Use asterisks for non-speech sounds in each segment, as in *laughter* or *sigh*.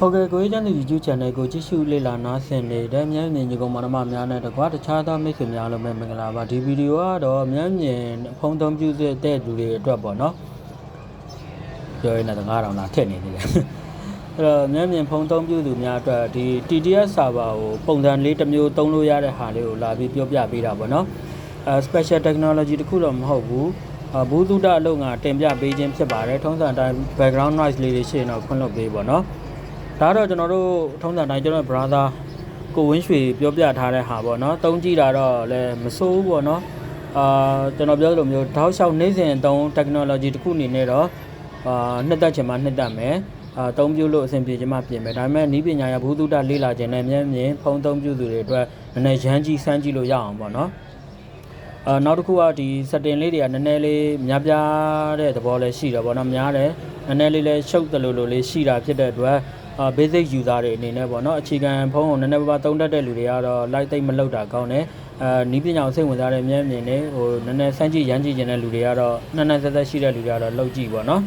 ဟုတ်ကဲ့ကိုကြီးကျန်တဲ့ YouTube channel ကိုကြည့်ရှုလေ့လာနားဆင်နေတဲ့မြန်မြင်ညီကောင်မနမများနဲ့တကွာတခြားသောမိတ်ဆွေများလုံးပဲမင်္ဂလာပါဒီဗီဒီယိုကတော့မြန်မြင်ဖုန်းသုံးပြုတဲ့လူတွေအတွက်ပေါ့နော်ပြောရရင်တော့9000လာထည့်နေနေတယ်အဲ့တော့မြန်မြင်ဖုန်းသုံးပြုသူများအတွက်ဒီ TTS server ကိုပုံစံလေးတစ်မျိုးသုံးလို့ရတဲ့ဟာလေးကိုလာပြီးပြောပြပေးတာပေါ့နော်အဲ special technology တခုတော့မဟုတ်ဘူးအဘူဒုဒအလုပ်ငါတင်ပြပေးခြင်းဖြစ်ပါတယ်ထုံးစံအတိုင်း background noise လေးတွေရှိရင်တော့ခွင့်လွှတ်ပေးပေါ့နော် ဒါတော့ကျွန်တော်တို့ထုံးစံတိုင်းကျွန်တော် brother ကိုဝင်းရွှေပြောပြထားတဲ့ဟာပေါ့နော်တုံးကြည့်တာတော့လည်းမစိုးဘူးပေါ့နော်အာကျွန်တော်ပြောသလိုမျိုးတောက်လျှောက်နေစဉ်တုံး technology တစ်ခုအနေနဲ့တော့အာနှစ်သက်ချင်မှနှစ်သက်မယ်အာတုံးပြုလို့အဆင်ပြေချင်မှပြင်မယ်ဒါပေမဲ့နီးပညာရဘုသူတ္တလေးလာခြင်းနဲ့မျက်မြင်ဖုံးသုံးပြုသူတွေအတွက်နည်းနည်းရမ်းကြီးစမ်းကြည့်လို့ရအောင်ပေါ့နော်အာနောက်တစ်ခုကဒီ setting လေးတွေကနည်းနည်းလေးများပြားတဲ့သဘောလည်းရှိတယ်ပေါ့နော်များတယ်နည်းနည်းလေးလည်းရှုပ်တယ်လို့လို့လေးရှိတာဖြစ်တဲ့အတွက်အာ basic user တွေအနေနဲ့ပေါ့နော်အခြေခံဖုန်းကိုနည်းနည်းပါးပါးသုံးတတ်တဲ့လူတွေကတော့ light သိမ့်မလောက်တာကောင်းတယ်အဲနီးပညာကိုစိတ်ဝင်စားတဲ့မျက်မြင်နဲ့ဟိုနည်းနည်းစမ်းကြည့်ရမ်းကြည့်ခြင်းတဲ့လူတွေကတော့နှက်နှက်ဆက်ဆက်ရှိတဲ့လူတွေကတော့လောက်ကြည့်ပေါ့နော်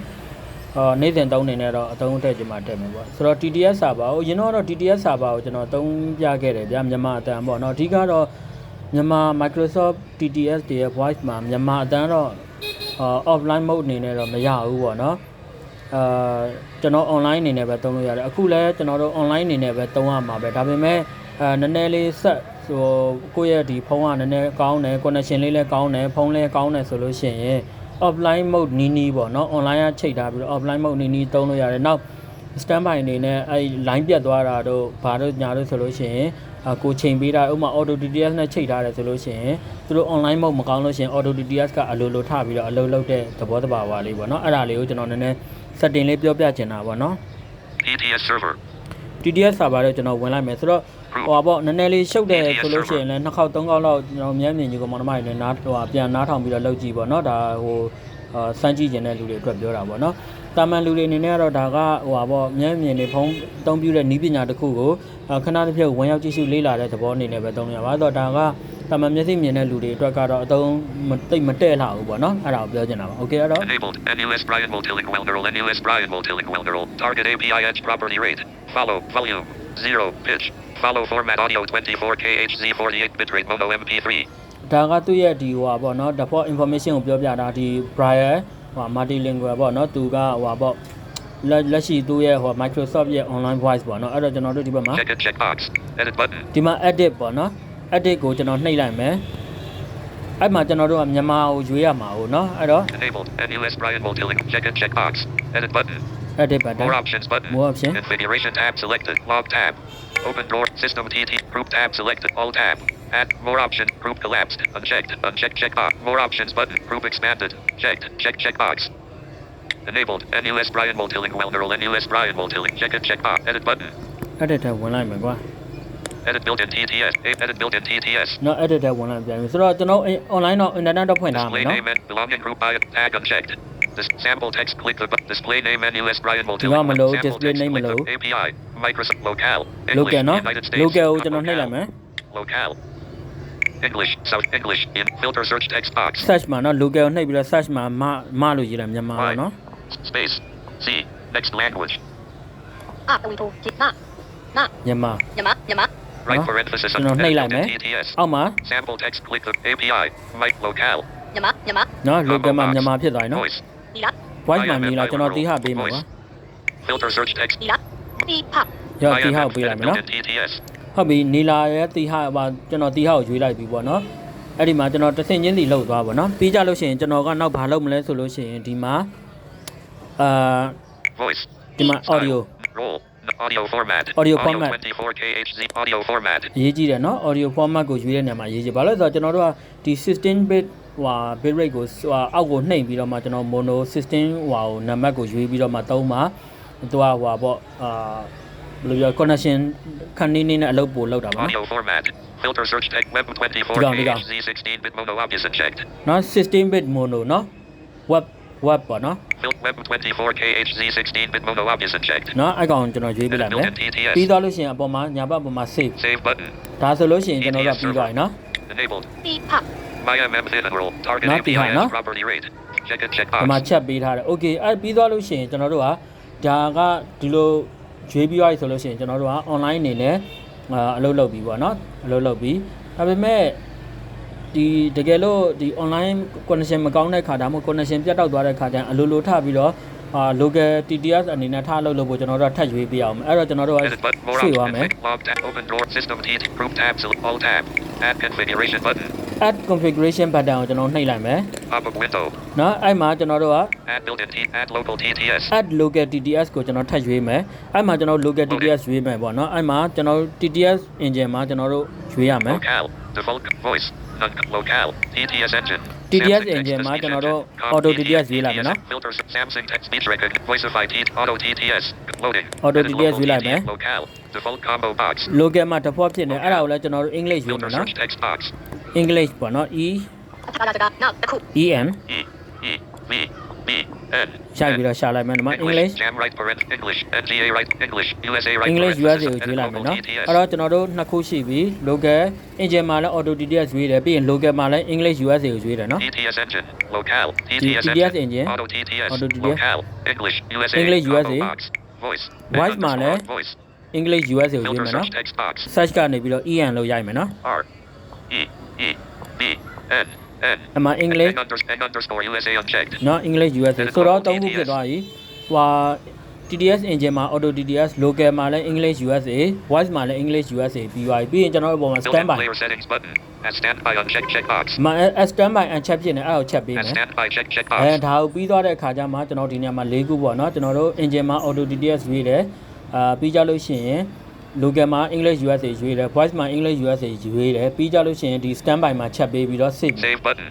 အော်နေ့စဉ်သုံးနေနဲ့တော့အသုံးထည့်ခြင်းမှာတက်မယ်ပေါ့ဆိုတော့ TTS server ကိုရင်းတော့ TTS server ကိုကျွန်တော်သုံးပြခဲ့တယ်ဗျာမြန်မာအတန်ပေါ့နော်အဓိကတော့မြန်မာ Microsoft TTS တွေရဲ့ voice မှာမြန်မာအတန်တော့ offline mode အနေနဲ့တော့မရဘူးပေါ့နော် အာကျွန်တော် online အနေနဲ့ပဲသုံးလို့ရတယ်အခုလည်းကျွန်တော်တို့ online အနေနဲ့ပဲသုံးရမှာပဲဒါပေမဲ့အဲနည်းနည်းလေးဆက်ဟိုကိုယ့်ရဲ့ဒီဖုန်းကနည်းနည်းကောင်းတယ် connection လေးလည်းကောင်းတယ်ဖုန်းလည်းကောင်းတယ်ဆိုလို့ရှိရင် offline mode နီးနီးပေါ့နော် online ကချိန်ထားပြီးတော့ offline mode နီးနီးသုံးလို့ရတယ်နောက် standby အနေနဲ့အဲ line ပြတ်သွားတာတို့ဘာတို့ညာတို့ဆိုလို့ရှိရင်အကိုချိန်ပေးတာဥပမာ auto DTS နဲ့ချိန်ထားတယ်ဆိုလို့ရှိရင်သူတို့ online mode မကောင်းလို့ရှိရင် auto DTS ကအလိုလိုထပြီးတော့အလိုလုပ်တဲ့သဘောတဘာဝလေးပေါ့နော်အဲ့ဒါလေးကိုကျွန်တော်နည်းနည်း setting လေးပြောပြချင်တာပေါ့နော် TTS server. TTS server တော့ကျွန်တော်ဝင်လိုက်မယ်ဆိုတော့ဟိုပါပေါ့နည်းနည်းလေးရှုပ်တယ်ဆိုလို့ရှိရင်လည်းနှစ်ခေါက်သုံးခေါက်လောက်ကျွန်တော်မျက်မြင်ကြီးကမောင်နှမတွေလည်းနားဟိုဟာပြန်နားထောင်ပြီးတော့လုပ်ကြည့်ပေါ့နော်ဒါဟိုအာစမ်းကြည့်ခြင်းတဲ့လူတွေအတွက်ပြောတာပေါ့နော် တာမန်လူတွေအနေနဲ့ကတော့ဒါကဟိုပါပေါ့မျက်မြင်တွေဖုံးအသုံးပြုတဲ့နည်းပညာတစ်ခုကိုခဏတစ်ဖြုတ်ဝင်ရောက်ကြည့်ရှုလေ့လာတဲ့သဘောအနေနဲ့ပဲသုံးရပါတော့ဒါကတာမန်မျက်စိမြင်တဲ့လူတွေအတွက်ကတော့အသုံးမတိတ်မတဲ့လာဘူးပေါ့နော်အဲ့ဒါကိုပြောချင်တာပါ Okay အဲ့တော့ Enabled NUS Brian Motilic Welderol NUS Brian Motilic Welderol Target APIH Property Rate Follow Volume 0 Pitch Follow Format Audio 24 KHZ 48 Bitrate Mono MP3 ဒါကသူ့ရဲ့ဒီဟိုပါပေါ့နော် default information ကိုပြောပြတာဒီ Brian ဟို multilingual ပေါ့နော်သူကဟိုပါပေါ့လက်လက်ရှိသူ့ရဲ့ဟို Microsoft ရဲ့ online voice ပေါ့နော်အဲ့တော့ကျွန်တော်တို့ဒီဘက်မှာ Check it checkbox. Edit button. ဒီမှာ edit ပေါ့နော် edit ကိုကျွန်တော်နှိပ်လိုက်မယ်အဲ့မှာကျွန်တော်တို့ကမြန်မာကိုရွေးရမှာဟုတ်နော်အဲ့တော့ Enabled. NUS Brian Multilic. Check it checkbox. Edit button. edit button More options button. More option. Configuration tab selected. Log tab. Open door. System TT. Group tab selected. All tab. Add more option. Group collapsed. Unchecked. Unchecked checkbox. More options button. Group expanded. Checked. Check checkbox. Enabled. NUS Brian Multilic Welderal. NUS Brian Multilic. Check it checkbox. Edit button. edit ထဲဝင်လိုက်မယ်ကွာ Edit built-in TTS. Edit built-in TTS. နော် edit ထဲဝင်လိုက်ပြန်ပြီဆိုတော့ကျွန်တော် online တော့ internet တော့ဖွင့်ထားမှာ Display နော် name and belonging group by tag unchecked. This sample text click the button. Display name NUS Brian Multilic. Diba malo, Sample display text, name click the malo. API. Microsoft Locale. English. local နော် United States. local ကိုကျွန်တော်နှိပ်လိုက်မယ် Locale. English South English in filter search text box search မှာเนาะ local နှိပ်ပြီးတော့ mà nó. space. C. Next language. Nhầm má, nhầm má, nhầm အာဝီပိုဂျစ်မမမြန်မာမြန်မာမြန်မာ Right for emphasis on နှိပ်လိုက်မယ်အောက်မှာ sample text click the API mic local မြန်မာမြန်မာเนาะ local မှာမြန်မာဖြစ်သွားရင်เนาะနီလာ voice မှာနီလာကျွန်တော်တီးဟပေးမှာပါ filter search text နီလာတီးဟရောတီးဟပေးလိုက်မယ်เนาะ ဟုတ်ပြီနီလာရဲ့တီဟပါကျွန်တော်တီဟကိုရွေးလိုက်ပြီပေါ့နော်အဲ့ဒီမှာကျွန်တော်တစ်ဆင့်ချင်းစီလှုပ်သွားပါနော်ပြီးကြလို့ရှိရင်ကျွန်တော်ကနောက်ဘာလုပ်မလဲဆိုလို့ရှိရင်ဒီမှာအာ Voice. ဒီမှာ audio Roll. Audio format. Audio format. 24K HZ audio format. အရေးကြီးတယ်နော် audio format ကိုရွေးတဲ့နေရာမှာအရေးကြီးဘာလို့လဲဆိုတော့ကျွန်တော်တို့ကဒီ16 bit ဟို bit rate ကိုဟိုအောက်ကိုနှိပ်ပြီးတော့မှကျွန်တော် mono 16ဟိုကိုနံပါတ်ကိုရွေးပြီးတော့မှသုံးမှာသူကဟိုပါပေါ့အာ ဘယ်လိုပြော connection ခဏနေနေနဲ့အလုပ်ပို့လောက်တာပါ Audio format filter search tag web 24 hz 16 bit mono up is unchecked နော်16 bit mono နော် web web ပေါ့နော် web 24 khz 16 bit mono up is unchecked နော်အကောင်ကျွန်တော်ရွေးပြလိုက်မယ်ပြီးသွားလို့ရှိရင်အပေါ်မှာညာဘက်အပေါ်မှာ save save button ဒါဆိုလို့ရှိရင်ကျွန်တော်ကပြီးသွားပြီနော် enabled ပြီးပါ Maya mem federal target API property rate check it check box ဒီမှာချက်ပေးထားတယ် okay အဲ့ပြီးသွားလို့ရှိရင်ကျွန်တော်တို့ကဒါကဒီလို ရွေးပြီးသွားပြီဆိုလို့ရှိရင်ကျွန်တော်တို့က online အနေနဲ့အာအလုပ်လုပ်ပြီးပေါ့နော်အလုပ်လုပ်ပြီးဒါပေမဲ့ဒီတကယ်လို့ဒီ online connection မကောင်းတဲ့ခါဒါမှမဟုတ် connection ပြတ်တောက်သွားတဲ့ခါကျရင်အလိုလိုထပြီးတော့အာ local TTS အနေနဲ့ထားလုပ်လို့ဖို့ကျွန်တော်တို့ကထပ်ရွေးပြအောင်အဲ့တော့ကျွန်တော်တို့က Edit button. More ရွှေ့ options. သွားမယ် Config. Log tab. Open door. System T. Group tab. Select all tab. Add configuration button. add configuration ဘတ်တန်ကိုကျွန်တော်နှိပ်လိုက်မယ် pop up window နော်အဲ့မှာကျွန်တော်တို့က add built in add local tts add local tts ကိုကျွန်တော်ထပ်ရွေးမယ်အဲ့မှာကျွန်တော် local tts ရွေးမယ်ပေါ့နော်အဲ့မှာကျွန်တော် tts engine မှာကျွန်တော်တို့ရွေးရမယ် local default voice local tts engine TDS engine မှာကျွန်တော်တို့ auto TDS ရေးလိုက်မယ်နော် Samsung speech record voiceify auto TDS loading auto TDS ရေးလိုက်မယ် local default combo box local မှာ default ဖြစ်နေအဲ့ဒါကိုလည်းကျွန်တော်တို့ English ရေးမယ်နော် English ပေါ့နော် E နောက်တစ်ခု EM ရှာပြီးတော့ရှာလိုက်မယ်ဒီမှာ English English USA English USA ကိုကြည့်လိုက်မယ်နော်အဲ့တော့ကျွန်တော်တို့နှစ်ခုရှိပြီ local engine မှာလည်း auto TTS ရွေးတယ်ပြီးရင် local မှာလည်း English USA ကိုရွေးတယ်နော် TTS engine local TTS engine auto TTS auto TTS English USA English USA voice voice မှာလည်း English USA ကိုရွေးမယ်နော် search ကနေပြီးတော့ EN လို့ရိုက်မယ်နော် R E E B N N အမှအင်္ဂလိပ် and underscore USA unchecked နော်အင်္ဂလိပ် USA ဆိုတော့တုံးခုဖြစ်သွားပြီဟွာ TDS engine မှာ auto TDS local မှာလည်း English USA voice မှာလည်း English USA ပြီးသွားပြီပြီးရင်ကျွန်တော်တို့အပေါ်မှာ built-in standby player settings button and standby uncheck checkbox မ standby and check ဖြစ်နေအဲ့ဒါကို check ပေးမ and ယ် standby check checkbox အဲဒါကိုပြီးသွားတဲ့အခါကျမှကျွန်တော်ဒီနေရာမှာ၄ခုပေါ့နော်ကျွန်တော်တို့ engine မှာ auto TDS ရေးတယ်အာပြီးကြလို့ရှိရင် local မှာ English USA ရွေးတယ် voice မှာ English USA ရွေးတယ်ပြီးကြလို့ရှိရင်ဒီ standby မှာချက်ပေးပြီးတော့ save Save button.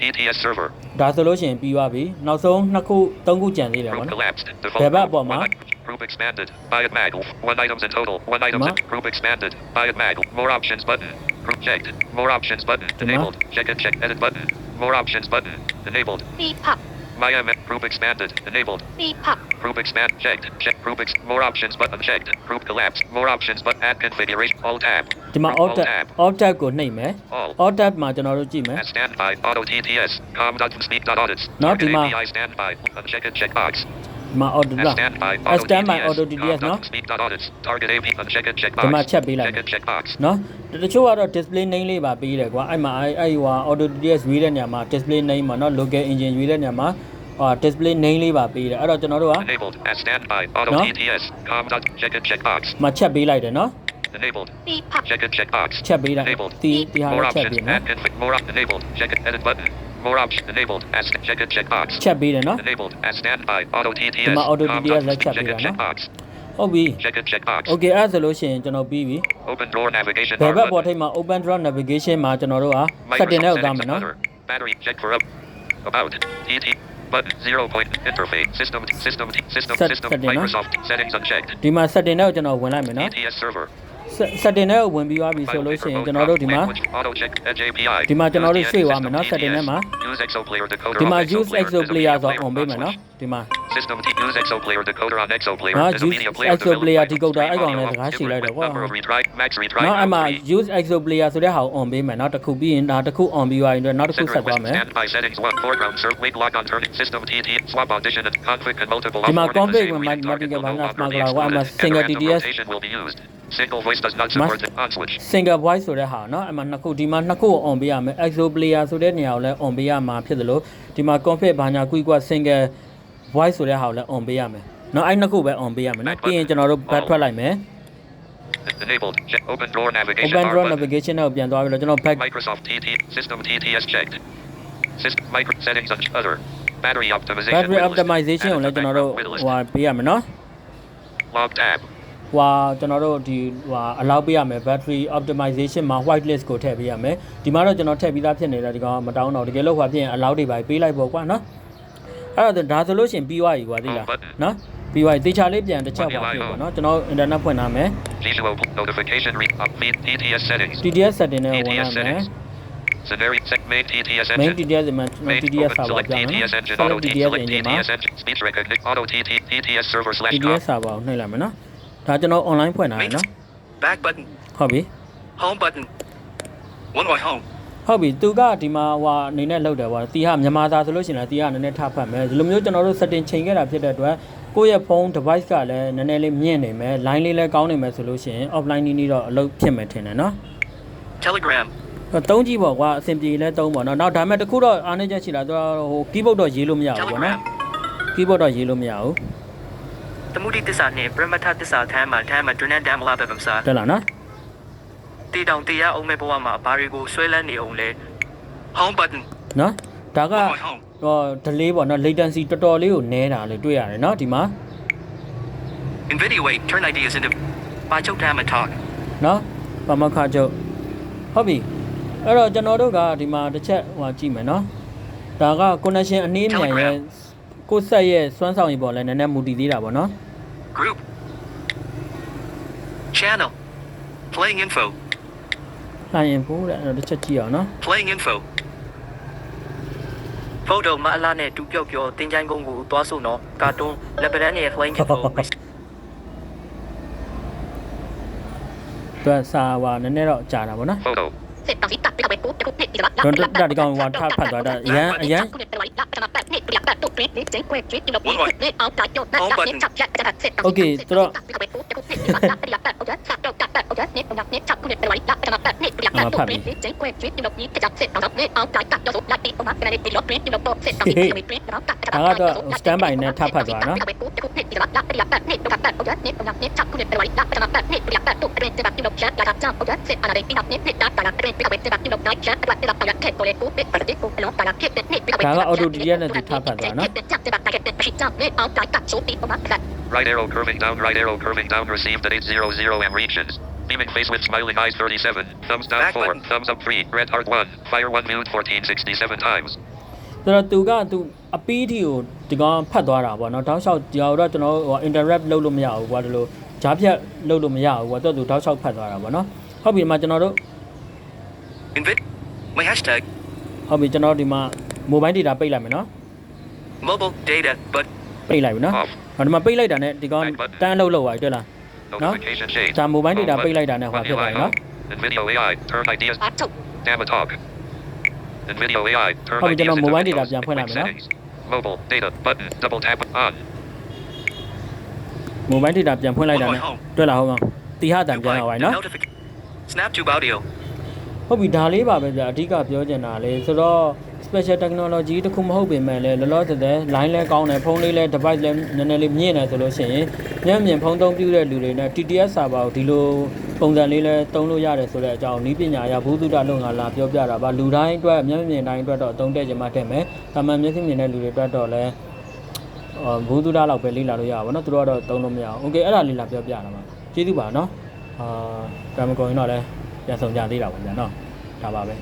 TTS server. ဒါဆိုလို့ရှိရင်ပြီးသွားပြီနောက်ဆုံးနှစ်ခုသုံးခုကြံသေးတယ်ပေါ့ Group နော် collapsed. Beba Default po, group. ma. One, group expanded. Buy it mag. One items in total. One items Ma. in group expanded. Buy it mag. More options button. Group checked. More options button. Ma. Enabled. Check and check edit button. More options button. Enabled. ปีผั ก My M group expanded. Enabled. ปีผัก Group expand checked. Check group ex more options button checked. Group collapsed. More options but add configuration. All tab. ဒီမှာ Group alt tab tab. alt tab ကိုနှိပ်မယ် All. alt tab မှာကျွန်တော်တို့ကြည့်မယ် At standby. Auto TTS. Com dot speak dot audits. No, Target di ma. API standby. Uncheck and check box. ဒီ မှာ order လား I stand by auto DDS. နော်ဒီမှာချက်ပေးလိုက်နော်တချို့ကတော့ display name လေးပါပေးတယ်ကွာအဲ့မှာအဲ့အဲ့ဟို auto DDS ရွေးတဲ့နေရာမှာ display name မှာနော် local engine ရွေးတဲ့နေရာမှာဟာ display name လေးပါပေးတယ်အဲ့တော့ကျွန်တော်တို့ကနော်မချက်ပေးလိုက်တယ်နော် enabled. Check it checkbox. Check be that. The the hard check be. More up enabled. Check it edit button. More option enabled. As check and check box. ချက်ပေးတယ်နော် Enabled. As standby. Auto TTS. Di ma auto Com TTS dot lại chặt check đi and rồi check nó. box. ဟုတ်ပြီ Check and check box. okay အဲ့ဒါဆိုလို့ရှိရင်ကျွန်တော်ပြီးပြီ Open door navigation ဘယ် bar ဘက်ပေါ် button. ထိပ်မှာ open draw navigation မှာကျွန်တော်တို့က setting ထဲကိုသွားမယ်နော် other. Battery check for up. About. TT. Button. Zero point. Interface. System. System. System. Set- System. setting, no? Microsoft. Settings unchecked. ဒီမှာ setting ထဲကိုကျွန်တော်ဝင်လိုက်မယ်နော် TTS server. Set- setting ထဲကိုဝင်ပြီးသွားပြီဆိုလို့ရှိရင်ကျွန်တော်တို့ဒီမှာ Language, auto check edge API. ဒီမှာကျွန်တော်တို့ Use ရွှေ့သွားမယ် system နော် setting ထဲမှာ Use exo player decoder ဒီမှာ on use exo is a player media ဆို player အောင်ပေးမယ်နော် switch. ဒီမှာ System T use exo player decoder on exo player No, is a use media player exo developed player by decoder Stream အဲ့ကောင်လည်း Audio စကားရှိလိုက်တယ်ကွာ Number of retry max retry နော်အဲ့မှာ out three. use exo player ဆိုတဲ့ဟာကို on ပေးမယ်နော်တစ်ခုပြီးရင်ဒါတစ်ခု on ပြီးသွားရင်တော့နောက်တစ်ခု Center ဆက်သွား with မယ် standby settings one foreground serve wait lock on turning system TT swap audition and conflict and multiple Di ma offboarding the config same with reading target multiple will no banners longer be magagawa excluded. ama and single random TTS rotation will be used. Single voice does not support the on switch. single voice ဆိုတဲ့ဟာနော်အဲ့မှာနှစ်ခုဒီမှာနှစ်ခုကို on ပေးရမယ် exo player ဆိုတဲ့နေရာကိုလည်း on ပေးရမှာဖြစ်သလိုဒီမှာ config ဘာညာကွီကွာ single voice ဆိုတဲ့ဟာကိုလည်း on ပေးရမယ်နော်အဲ့နှစ်ခုပဲ on ပေးရမယ်နော်ပြီးရင်ကျွန်တော်တို့ back ထွက်လိုက်မယ် Enabled. Check open drawer navigation open bar draw button. navigation နဲ့ပြန်သွားပြီးတော့ကျွန်တော် back Microsoft TT system TTS checked. System micro settings on other. Battery optimization. battery wait list. optimization ကို Add လည်းကျွန်တော်တို့ background wait list. ဟိုပေးရမယ်နော် Log tab. ဟွာကျွန်တော်တို့ဒီဟွာ allow ပေးရမယ် battery optimization မှာ white list ကိုထည့်ပေးရမယ်ဒီမှာတော့ကျွန်တော်ထည့်ပြီးသားဖြစ်နေတဲ့ဒီကောင်ကမတောင်းတော့တကယ်လို့ဟွာဖြစ်ရင် allow တွေပါပေးလိုက်ပေါ့ကွာနော်အဲ့တော့ဒါဆိုလို့ရှိရင်ပြီးသွားပြီကွာသိလားနော်ပြီးသွားပြီတေချာလေးပြန်တစ်ချက်ပါဖြစ်ပေါ့နော်ကျွန်တော် internet ဖွင့်ထားမယ် Visual notification read up feed TTS settings. TTS setting နဲ့ဝင်ရ TTS မယ် settings. Scenario set main TTS main engine. TTS မှာကျွန်တော် Main TTS open စာပါ select ပြမယ် TTS engine select auto T TTS select engine မှာ TTS engine speech recognition auto TT TTS server slash com. TTS စာပါကိုနှိပ်လိုက်မယ်နော် ဒါကျွန်တော် online ဖွင့်ထားတယ်နော် Back button. ဟုတ်ပြီ Home button. One way home. ဟုတ်ပြီသူကဒီမှာဟွာအနေနဲ့လောက်တယ်ဟွာတီဟာမြန်မာသားဆိုလို့ရှိရင်လည်းတီဟာနည်းနည်းထပ်ဖတ်မယ်ဒီလိုမျိုးကျွန်တော်တို့ setting ချိန်ခဲ့တာဖြစ်တဲ့အတွက်ကိုယ့်ရဲ့ဖုန်း device ကလည်းနည်းနည်းလေးမြင့်နေမယ် line လေးလည်းကောင်းနေမယ်ဆိုလို့ရှိရင် offline နီးနီးတော့အလုပ်ဖြစ်မယ်ထင်တယ်နော် Telegram. တုံးကြည့်ပေါ့ကွာအဆင်ပြေလဲတုံးပေါ့နော်နောက်ဒါပေမဲ့တခုတော့အားနေချက်ရှိတာသူကဟို keyboard တော့ရေးလို့မရဘူးပေါ့နော် Telegram. keyboard တော့ရေးလို့မရဘူး သမုဒိတစ္ဆာနှင့်ပရမတ္ထတစ္ဆာထမ်းမှာထမ်းမှာဒွနန်ဒမ်မလာဘဗမ်စာတက်လားနော်တေတောင်တရားအောင်မဲ့ဘဝမှာဘာတွေကိုဆွဲလန်းနေအောင်လဲ Home button နော်ဒါက One eye home ဟော delay ပေါ့နော် latency တော်တော်လေးကိုနည်းတာလေးတွေ့ရတယ်နော်ဒီမှာ Invidiate turn ideas into ပါချုပ်ထမ်းမှာ talk နော်ပမခချုပ်ဟုတ်ပြီအဲ့တော့ကျွန်တော်တို့ကဒီမှာတစ်ချက်ဟိုကြည့်မယ်နော်ဒါက connection အနည်းမြန်ရဲ့ကိုယ်ဆက်ရဲ့စွမ်းဆောင်ရည်ပေါ်လဲနည်းနည်းမူတည်သေးတာပေါ့နော် Group. Channel. Playing info. Này em cũng đã được cho chiều nó. Playing info. Photo mà là này chụp kêu kiểu tin danh công cụ toa số nó. Cartoon. Là bên này playing info. *laughs* ตัวซาวานั่นเนี่ยเราจ่าหนะวะนะ Photo. ကျွန်တော်တက်ဒီကောင်ဟွာထဖတ်သွားတာအရန်အရန် คุกเน็ตเป็นไรละจะมาแบบเน็ตเปลี่ยนแบบตุ๊กเน็ตเน็ตเจ๊งเว็บทริปที่เราปีเน็ตเอาใจโยนนั่นเน็ตจับแยกจะแบบเสร็จตังสิตัดไปกับเว็บปุ๊บจะคุกเน็ตอีกแล้วจะแบบเอาเยอะสักจับแบบเอาเยอะเน็ตเอาเน็ตจับคุกเน็ตเป็นไรละจะมาแบบเน็ตเปลี่ยนแบบตุ๊กเน็ตเน็ตเจ๊งเว็บทริปที่เราปีจะจับเสร็จตังเน็ตเอาใจกัดโยนละตีออกมาเป็นอะไรตีรถเน็ตที่เราโตเสร็จตังสิตัดไปเน็ตแล้วกัดจะแบบจะคุกเน็ตอีกแล้วจะแบบเน็ตแบบแบบเอาเยอะเน็ตเอาเน็ตจับคุกเน็ตเป็นไรละจะมาแบบเน็ตเปลี่ยนแบบตุ๊กเน็ตจะแบบที่เราแชทแล้วจับเอาเยอะเสร็จอะไรที่เราเน็ตเน็ตจับแต่ละเน็ตกับเว็บจะแบบที่เราได้แชทแบบที่เราเอาเยอะ ဒါက auto delete နဲ့သူထားဖတ်သွားနော် Right arrow curving down, right arrow curving down, received at 800 and regions. Beaming face with smiling eyes 37. Thumbs down Back 4. Button. Thumbs up 3. Red heart 1. Fire 1 minute 1467 times. ဆိုတော့သူကသူအပီးတီကိုဒီကောင်ဖတ်သွားတာပေါ့နော်တောက်လျှောက်ကြာတော့ကျွန်တော်ဟို interrupt လုပ်လို့မရဘူးကွာဒီလိုဂျားဖြတ်လုပ်လို့မရဘူးကွာသူကသူတောက်လျှောက်ဖတ်သွားတာပေါ့နော်ဟုတ်ပြီဒီမှာကျွန်တော်တို့ Invit. Mấy hashtag. Hôm nay cho nó đi mà mua bán đi đã pay lại mày nó. Mobile data but pay lại mày nó. Mà mà pay lại đã nè thì con ta lâu lâu vậy tôi là. Nó. Ta mua bán đi đã pay lại đã nè hoặc là vậy nó. không AI, cho nó mua bán đi đã giảm khuyên lại mày nó. Mobile. Mua bán đi đạp giảm khuyên lại đã nè. Tôi là không không? Tí ha giảm giảm hỏi nó. Snap to audio. ဟုတ်ပြီဒါလေးပါပဲဗျအဓိကပြောချင်တာလေဆိုတော့ special technology တခုမဟုတ်ပင်မဲ့လည်းလောလောဆယ်ဆယ် line လဲကောင်းတယ်ဖုန်းလေးလဲ device လဲနည်းနည်းလေးမြင့်တယ်ဆိုလို့ရှိရင်ညံ့မြင်ဖုန်းသုံးပြတဲ့လူတွေနဲ့ TTS server ကိုဒီလိုပုံစံလေးလဲသုံးလို့ရတယ်ဆိုတဲ့အကြောင်းနီးပညာရဘုသူတလုံကလာပြောပြတာပါလူတိုင်းအတွက်ညံ့မြင်တိုင်းအတွက်တော့အသုံးတဲ့ကြမှာတဲ့မယ်။ဒါမှမျက်စိမြင်တဲ့လူတွေအတွက်တော့လဲအော်ဘုသူတလောက်ပဲလေ့လာလို့ရပါဘောနော်သူတို့ကတော့သုံးလို့မရအောင်။ Okay အဲ့ဒါလေ့လာပြောပြတာပါ။ကျေးဇူးပါနော်။အာဒါမှမကုန်ရင်တော့လဲ ပြန်ဆောင်ကြသေးတာပါဗျာနော်ဒါပါပဲ